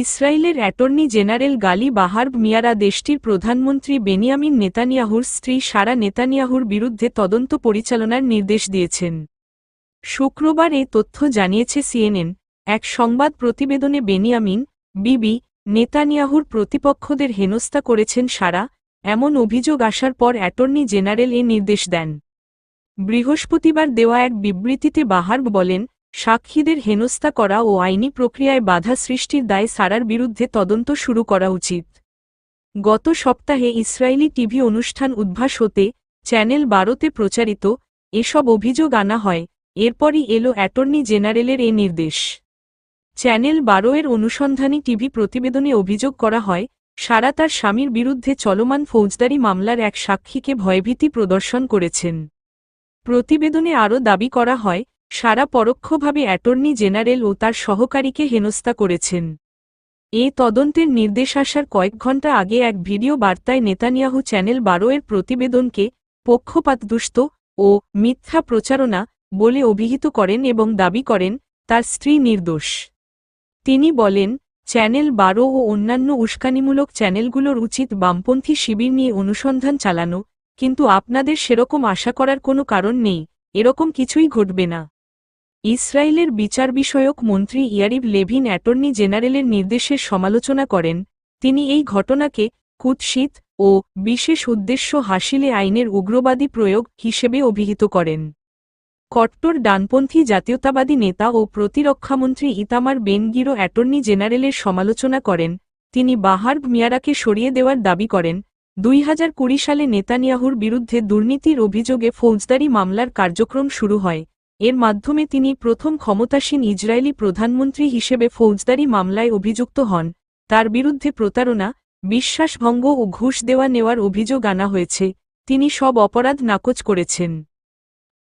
ইসরায়েলের attorney general গালি বাহার্ব মিয়ারা দেশটির প্রধানমন্ত্রী বেনিয়ামিন নেতানিয়াহুর স্ত্রী সারা নেতানিয়াহুর বিরুদ্ধে তদন্ত পরিচালনার নির্দেশ দিয়েছেন। শুক্রবার এ তথ্য জানিয়েছে সিএনএন। এক সংবাদ প্রতিবেদনে বেনিয়ামিন, বিবি, নেতানিয়াহুর প্রতিপক্ষদের হেনস্থা করেছেন সারা, এমন অভিযোগ আসার পর অ্যাটর্নি জেনারেল এ নির্দেশ দেন। বৃহস্পতিবার দেওয়া এক বিবৃতিতে বাহার্ব বলেন সাক্ষীদের হেনস্থা করা ও আইনি প্রক্রিয়ায় বাধা সৃষ্টির দায়ে সারার বিরুদ্ধে তদন্ত শুরু করা উচিত। গত সপ্তাহে ইসরায়েলি টিভি অনুষ্ঠান উদ্ভাস হতে চ্যানেল বারোতে প্রচারিত এসব অভিযোগ আনা হয়, এরপরই এলো অ্যাটর্নি জেনারেলের এ নির্দেশ। চ্যানেল বারো এর অনুসন্ধানী টিভি প্রতিবেদনে অভিযোগ করা হয়, সারা তার স্বামীর বিরুদ্ধে চলমান ফৌজদারি মামলার এক সাক্ষীকে ভয়ভীতি প্রদর্শন করেছেন। প্রতিবেদনে আরও দাবি করা হয় সারা পরোক্ষভাবে অ্যাটর্নি জেনারেল ও তার সহকারীকে হেনস্থা করেছেন। এ তদন্তের নির্দেশ আসার কয়েক ঘণ্টা আগে এক ভিডিও বার্তায় নেতানিয়াহু চ্যানেল বারো এর প্রতিবেদনকে পক্ষপাতদুষ্ট ও মিথ্যা প্রচারণা বলে অভিহিত করেন এবং দাবি করেন, তার স্ত্রী নির্দোষ। তিনি বলেন, চ্যানেল বারো ও অন্যান্য উস্কানিমূলক চ্যানেলগুলোর উচিত বামপন্থী শিবির নিয়ে অনুসন্ধান চালানো, কিন্তু আপনাদের সেরকম আশা করার কোনো কারণ নেই, এরকম কিছুই ঘটবে না। ইসরায়েলের বিচার বিষয়ক মন্ত্রী ইয়ারিভ লেভিন অ্যাটর্নি জেনারেলের নির্দেশের সমালোচনা করেন। তিনি এই ঘটনাকে কুৎসিত ও বিশেষ উদ্দেশ্য হাসিলে আইনের উগ্রবাদী প্রয়োগ হিসেবে অভিহিত করেন। কট্টর ডানপন্থী জাতীয়তাবাদী নেতা ও প্রতিরক্ষামন্ত্রী ইতামার বেনগিরো অ্যাটর্নি জেনারেলের সমালোচনা করেন। তিনি বাহার্ব মিয়ারাকে সরিয়ে দেওয়ার দাবি করেন। দুই হাজার কুড়ি সালে নেতানিয়াহুর বিরুদ্ধে দুর্নীতির অভিযোগে ফৌজদারি মামলার কার্যক্রম শুরু হয়। এর মাধ্যমে তিনি প্রথম ক্ষমতাসীন ইসরায়েলি প্রধানমন্ত্রী হিসেবে ফৌজদারি মামলায় অভিযুক্ত হন। তার বিরুদ্ধে প্রতারণা, বিশ্বাসভঙ্গ ও ঘুষ দেওয়া নেওয়ার অভিযোগ আনা হয়েছে। তিনি সব অপরাধ নাকচ করেছেন।